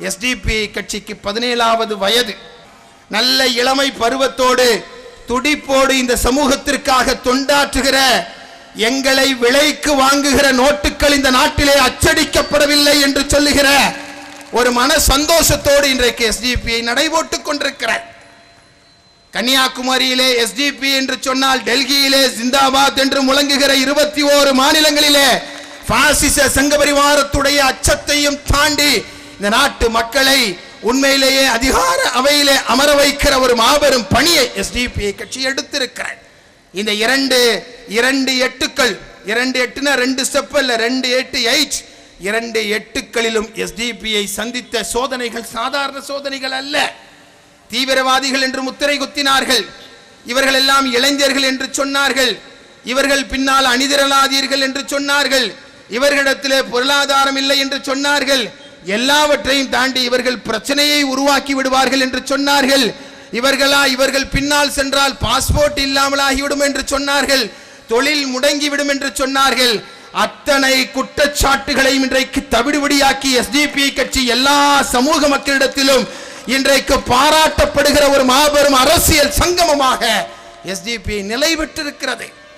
SDP கட்சிக்கு பதினேழாவது வயது. நல்ல இளமை பருவத்தோடு துடிப்போடு இந்த சமூகத்திற்காக தொண்டாற்றுகிற எங்களை விலைக்கு வாங்குகிற நோட்டுகள் இந்த நாட்டிலே அச்சடிக்கப்படவில்லை என்று சொல்லுகிற ஒரு மன சந்தோஷத்தோடு இன்றைக்கு எஸ்டிபியை நடைபோட்டுக் கொண்டிருக்கிறார். கன்னியாகுமரியிலே எஸ்டிபி என்று சொன்னால் டெல்லியிலே ஜிந்தாபாத் என்று முழங்குகிற இருபத்தி ஓரு மாநிலங்களிலே பாசிச சங்கபரிவாரத்துடைய அச்சத்தையும் தாண்டி இந்த நாட்டு மக்களை உண்மையிலேயே அதிகார அவையிலே அமர வைக்கிற ஒரு மாபெரும் பணியை எஸ்டிபி கட்சி எடுத்திருக்கிறார். இந்த இரண்டு இரண்டு எட்டுக்கள் இரண்டு எட்டுனா ரெண்டு ஸ்டெப் இல்ல ரெண்டு எட்டு எயிட் இரண்டு எட்டுக்களிலும் எஸ்டிபியை சந்தித்த சோதனைகள் சாதாரண சோதனைகள் அல்ல. தீவிரவாதிகள் என்று முத்திரை குத்தினார்கள். இவர்கள் எல்லாம் இளைஞர்கள் என்று சொன்னார்கள். இவர்கள் பின்னால் அணிதிரளாதீர்கள் என்று சொன்னார்கள். இவர்களிடத்திலே பொருளாதாரம் இல்லை என்று சொன்னார்கள். எல்லாவற்றையும் தாண்டி இவர்கள் பிரச்சனையை உருவாக்கி விடுவார்கள் என்று சொன்னார்கள். இவர்களா இவர்கள் பின்னால் சென்றால் பாஸ்போர்ட் இல்லாமலாகிவிடும் என்று சொன்னார்கள். தொழில் முடங்கிவிடும் என்று சொன்னார்கள். அத்தனை குற்றச்சாட்டுகளையும் இன்றைக்கு தவிடுபடியாக்கி எஸ்டிபி கட்சி எல்லா சமூக மக்களிடத்திலும் இன்றைக்கு பாராட்டப்படுகிற ஒரு மாபெரும் அரசியல் சங்கமமாக எஸ்டிபி நிலை பெற்றிருக்கிறது